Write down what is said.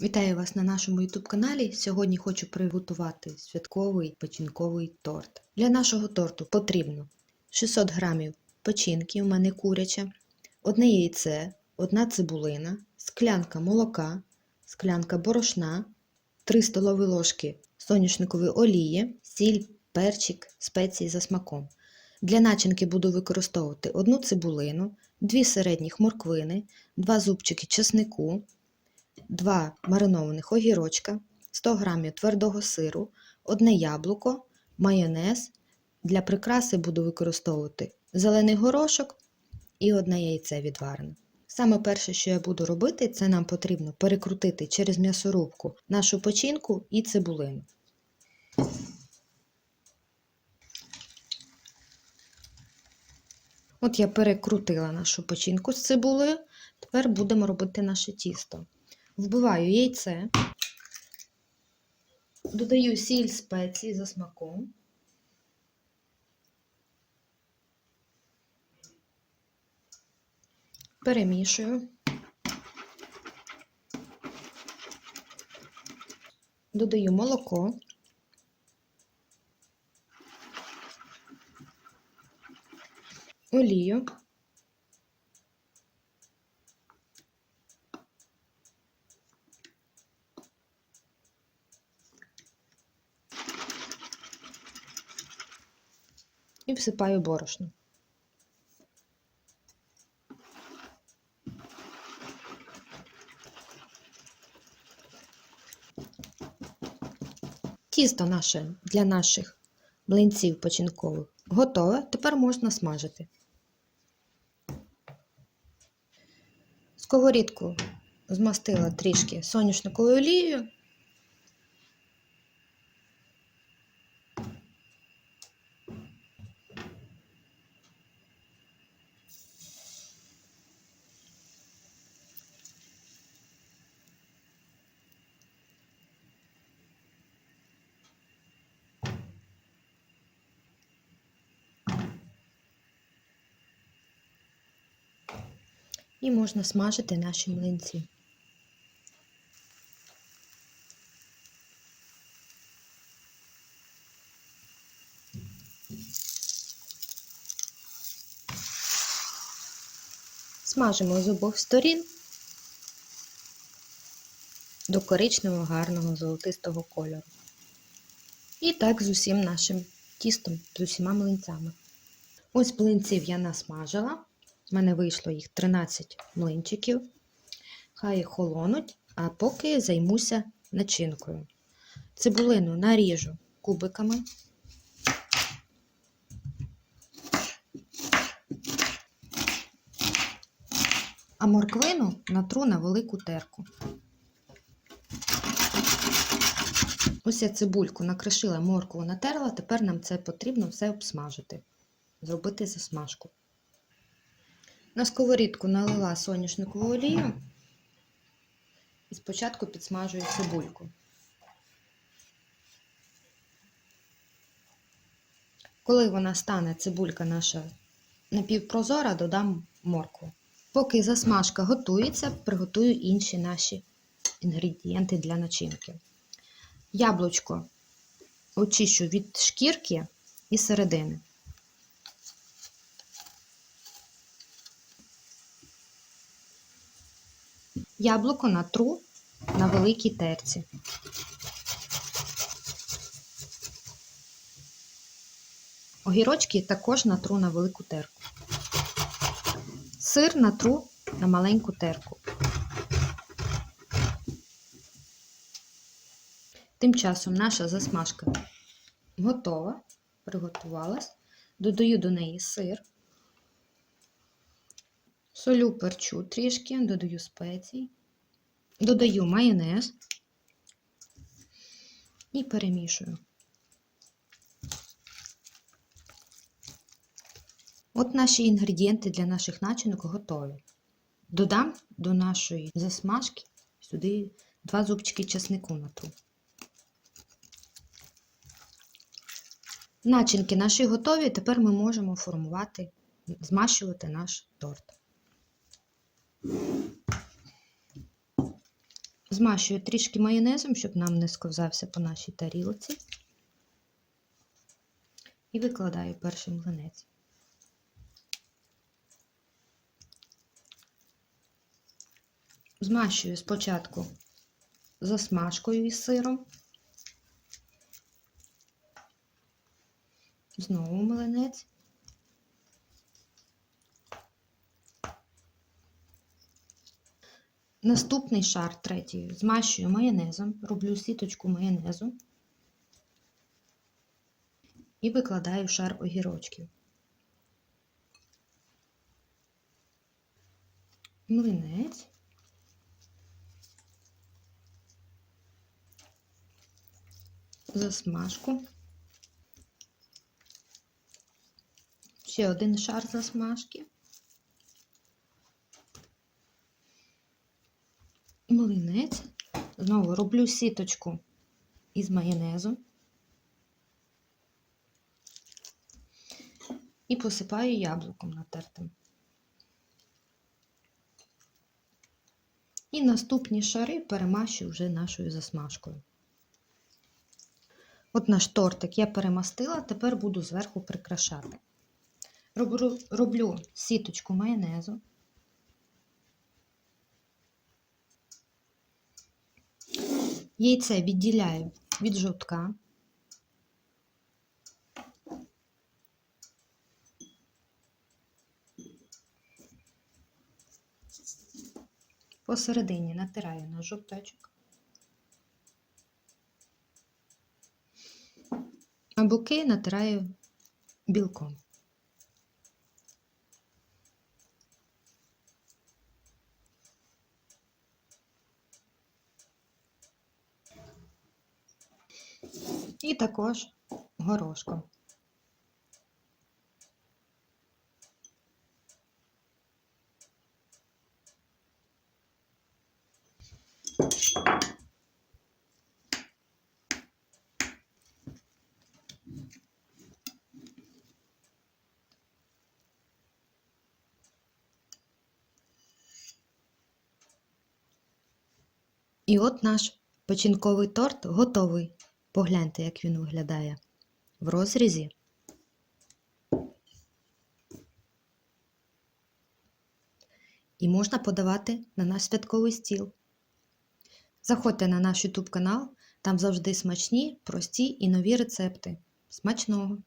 Вітаю вас на нашому YouTube каналі. Сьогодні хочу приготувати святковий печінковий торт. Для нашого торту потрібно 600 грамів печінки, у мене куряча, одне яйце, одна цибулина, склянка молока, склянка борошна, 3 столові ложки соняшникової олії, сіль, перчик, спеції за смаком. Для начинки буду використовувати одну цибулину, дві середніх морквини, два зубчики чеснику, 2 маринованих огірочка, 100 г твердого сиру, одне яблуко, майонез. Для прикраси буду використовувати зелений горошок і одне яйце відварене. Саме перше, що я буду робити, це нам потрібно перекрутити через м'ясорубку нашу печінку і цибулину. От я перекрутила нашу печінку з цибулею. Тепер будемо робити наше тісто. Вбиваю яйце, додаю сіль спеції за смаком. Перемішую. Додаю молоко. Олію. І всипаю борошно. Тісто наше для наших млинців печінкових готове. Тепер можна смажити. Сковорідку змастила трішки соняшниковою олією. І можна смажити наші млинці. Смажимо з обох сторін до коричневого гарного золотистого кольору. І так з усім нашим тістом, з усіма млинцями. Ось млинців я насмажила. У мене вийшло їх 13 млинчиків. Хай холонуть, а поки займуся начинкою. Цибулину наріжу кубиками. А морквину натру на велику терку. Ось я цибульку накришила, моркву натерла, тепер нам це потрібно все обсмажити, зробити засмажку. На сковорідку налила соняшникову олію і спочатку підсмажую цибульку. Коли вона стане цибулька наша напівпрозора, додам моркву. Поки засмажка готується, приготую інші наші інгредієнти для начинки. Яблучко очищу від шкірки і середини. Яблуко натру на великій терці. Огірочки також натру на велику терку. Сир натру на маленьку терку. Тим часом наша засмажка готова, приготувалась. Додаю до неї сир. Солю перчу трішки, додаю спецій, додаю майонез і перемішую. От наші інгредієнти для наших начинок готові. Додам до нашої засмажки сюди два зубчики чеснику натру. Начинки наші готові, тепер ми можемо формувати, змащувати наш торт. Змащую трішки майонезом, щоб нам не сковзався по нашій тарілці. І викладаю перший млинець. Змащую спочатку засмажкою із сиром. Знову млинець. Наступний шар третій змащую майонезом, роблю сіточку майонезу і викладаю шар огірочків. Млинець. Засмажку. Ще один шар засмажки. Млинець. Знову роблю сіточку із майонезу. І посипаю яблуком натертим. І наступні шари перемащую вже нашою засмажкою. От наш тортик я перемастила, тепер буду зверху прикрашати. Роблю сіточку майонезу. Яйце відділяю від жовтка. Посередині натираю на жовточок. А боки натираю білком. І також горошком. І от наш печінковий торт готовий. Погляньте, як він виглядає в розрізі. І можна подавати на наш святковий стіл. Заходьте на наш YouTube канал, там завжди смачні, прості і нові рецепти. Смачного!